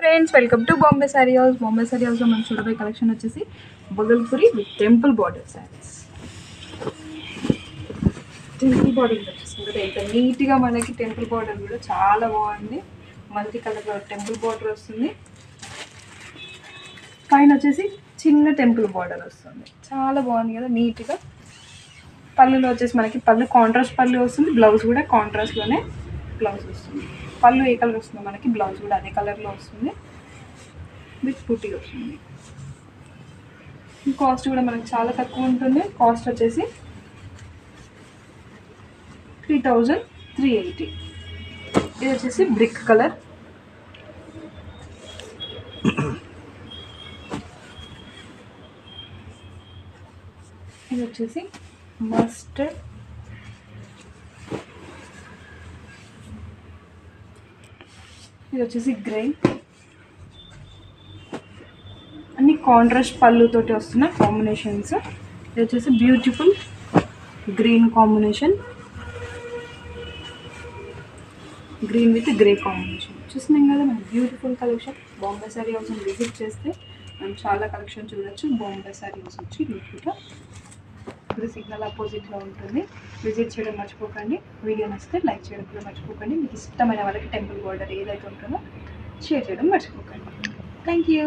Friends welcome to Bombay sari house Bombay sari హౌస్లో మనం చూడబోయే కలెక్షన్ వచ్చేసి Bhagalpuri with temple border saris temple border వచ్చేసింది కదా ఎంత నీట్గా మనకి టెంపుల్ బార్డర్ కూడా చాలా బాగుంది. మల్టీ కలర్ టెంపుల్ బార్డర్ వస్తుంది. పైన వచ్చేసి చిన్న టెంపుల్ బార్డర్ వస్తుంది. చాలా బాగుంది కదా నీట్గా పళ్ళులో వచ్చేసి మనకి పళ్ళు కాంట్రాస్ట్ పళ్ళు వస్తుంది. బ్లౌజ్ కూడా కాంట్రాస్ట్లోనే బ్లౌజ్ వస్తుంది. పళ్ళు ఏ కలర్ వస్తుందో మనకి బ్లౌజ్ కూడా అదే కలర్లో వస్తుంది. విత్ పుట్టి వస్తుంది. కాస్ట్ కూడా మనకి చాలా తక్కువ ఉంటుంది. కాస్ట్ వచ్చేసి త్రీ థౌజండ్ త్రీ ఎయిటీ. ఇది వచ్చేసి బ్రిక్ కలర్. ఇది వచ్చేసి మస్టర్డ్ ఇది వచ్చేసి గ్రే అన్ని కాంట్రాస్ట్ పళ్ళుతోటి వస్తున్న కాంబినేషన్స్ ఇది వచ్చేసి beautiful green combination green with grey combination చూస్తున్నాం కదా మన బ్యూటిఫుల్ కలెక్షన్ బాంబే సారీ హౌస్ని విజిట్ చేస్తే మనం చాలా కలెక్షన్ చూడొచ్చు. బాంబే సారీ హౌస్ వచ్చి నీట్గా ఇప్పుడు సిగ్నల్ ఆపోజిట్లో ఉంటుంది. విజిట్ చేయడం మర్చిపోకండి. వీడియో నచ్చితే లైక్ చేయడం కూడా మర్చిపోకండి. మీకు ఇష్టమైన వాళ్ళకి టెంపుల్ బోర్డర్ ఏదైతే ఉంటుందో షేర్ చేయడం మర్చిపోకండి. Thank you.